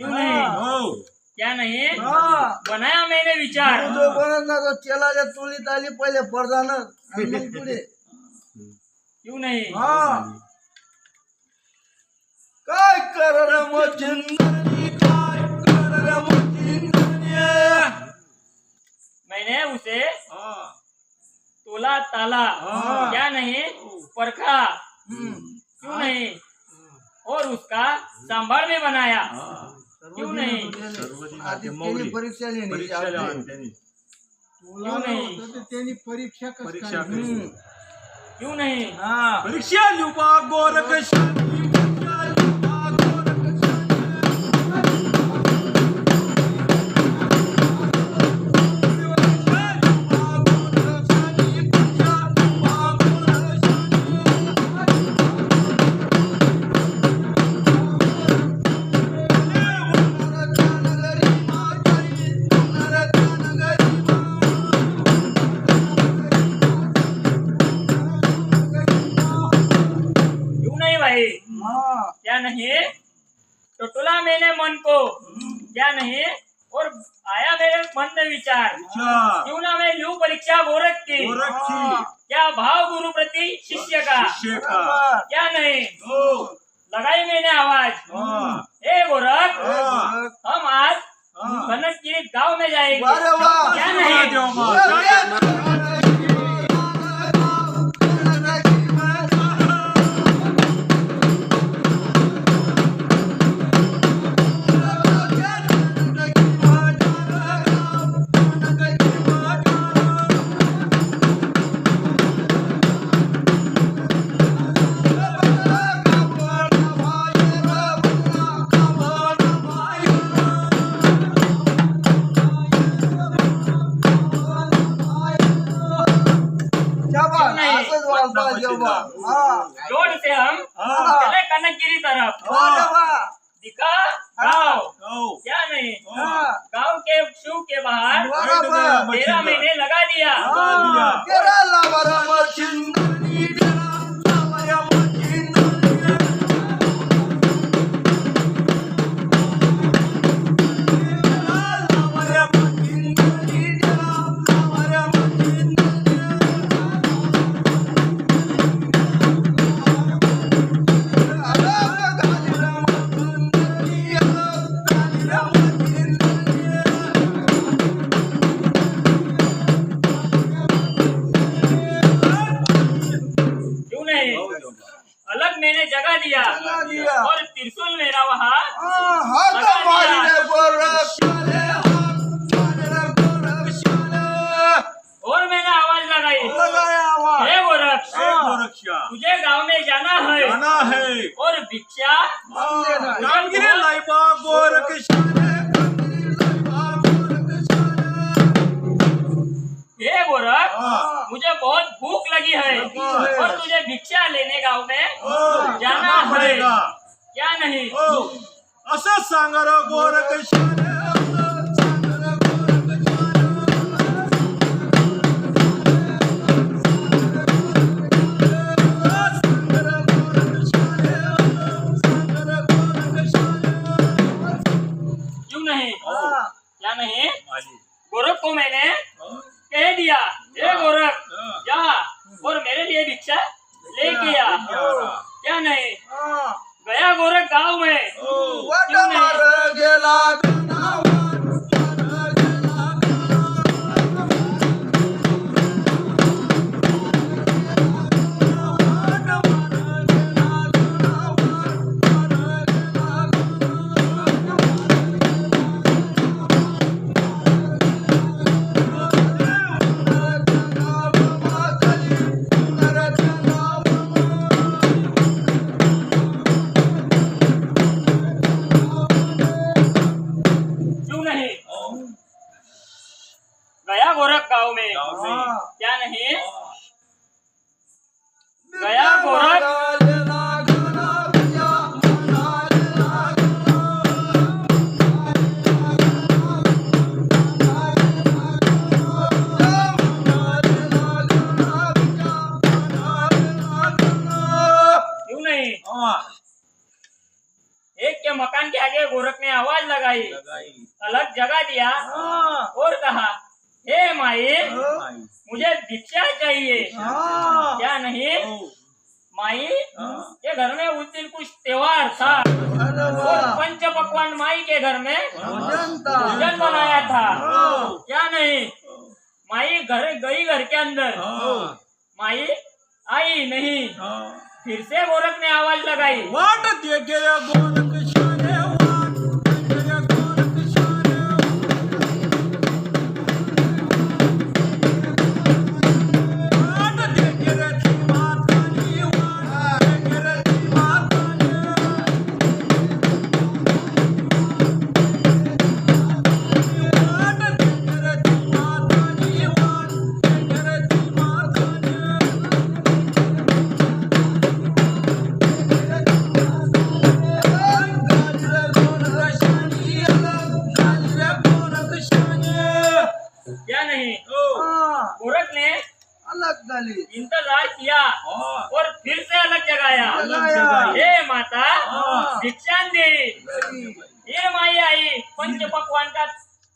क्यों नहीं? हो। क्या नहीं? हा। बनाया मैंने विचार। जो ना तो चेलाच्या चोलीत आली पहिले पडदान आणि मग पुढे क्यों नहीं? हा। काय काय मैंने उसे तोला ताला। हाँ। क्या नहीं? परखा। हम्म. क्यों नहीं? और उसका सांभर में बनाया। क्यों नहीं आधी त्यांनी परीक्षा लिहिली परीक्षा. क्यों नहीं? त्यांनी परीक्षा कसं परीक्षा काय. क्यों नहीं? हा। परीक्षा लिहूपा गोरख तो टोला मैंने मन को। क्या नहीं? और आया मेरे मन में विचार। अच्छा. क्यों ना मैं लूँ परीक्षा गोरख की क्या भाव गुरु प्रति शिष्य का? क्या नहीं? लगाई मैंने आवाज़। हा. हे गोरख। हम आज हा. कनकगिरी गाँव में जाएँगे। क्या नहीं? रोड से हम हा. चले कनकगिरी तरफ़ दिया। और त्रिशूल मेरा वहाँ। और मैंने आवाज़ लगाई। लगाया आवाज़। हे गोरक्षा. तुझे गाँव में जाना है। जाना है। और भिक्षा। लायबा भिक्षा लेने गाँव में जाना है। पडेगा. क्या नहीं? हो. असं सांगा र गोरख शाही. क्यों नहीं? क्या नहीं? गोरख को मैंने कह दिया हे गोरख जा और मेरे लिए भिक्षा ले किया क्या। नहीं? गया गोरख गाँव में। आगे गोरख ने आवाज़ लगाई। अलग जगह दिया हाँ, और कहा हे माई हाँ, मुझे भिक्षा चाहिए। हाँ, क्या नहीं? माई हाँ। के घर में उस दिन कुछ त्योहार था। और पंच पकवान माई के घर में भोजन था। बनाया था। हाँ। क्या नहीं? माई घर गई घर के अंदर। माई आई नहीं। फिर से गोरख ने आवाज़ लगाई। वाट देखे गोरख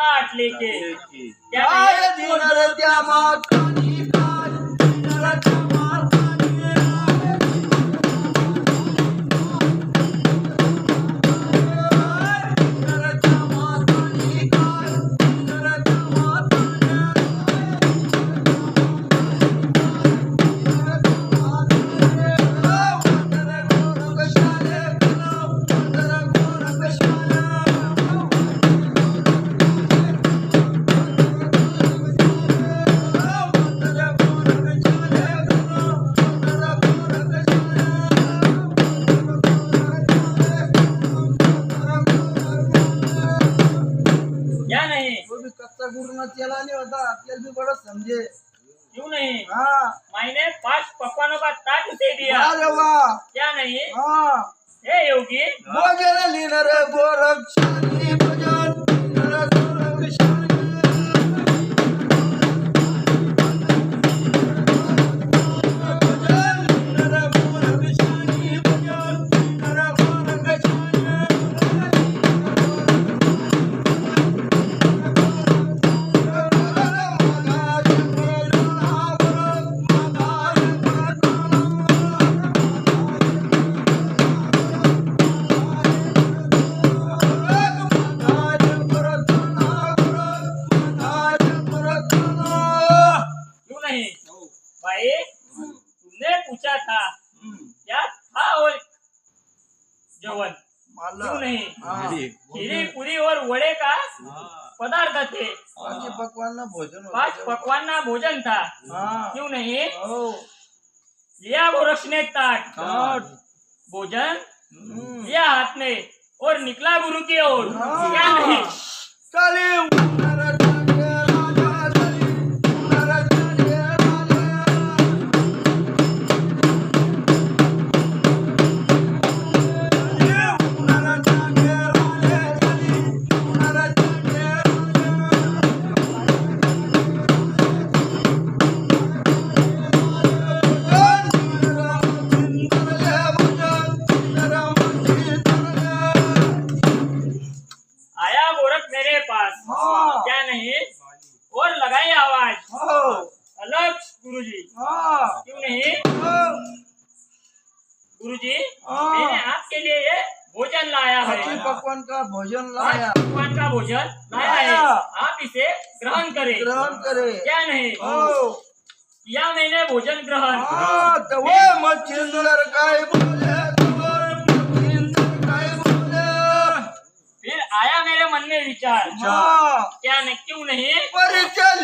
ताट लेके क्या काय नहीं? दिनर त्या मातानी नहीं। हाँ। मैंने पाँच पकवानों का ताट दे दिया। अरे वाह। क्या नहीं? हाँ। हे योगी। गोरक्षानी भजन लिनर गोरक्षानी भजन भोजन पाँच पकवान ना भोजन था क्यों नहीं लिया गोरक्ष ने ताट। भोजन. लिया हाथ में और निकला गुरु की ओर. क्या नहीं चले क्या नहीं? और लगाई आवाज़। अलग गुरु जी क्यों नहीं? गुरु जी मैंने आपके लिए ये भोजन लाया है। पकवान का भोजन लाया। पकवान का भोजन लाया है। आप इसे ग्रहण करें। ग्रहण करे। क्या नहीं? हो। किया मैंने भोजन ग्रहण हाँ तो वो मन में विचार। हाँ क्या नहीं क्यों नहीं? परिचय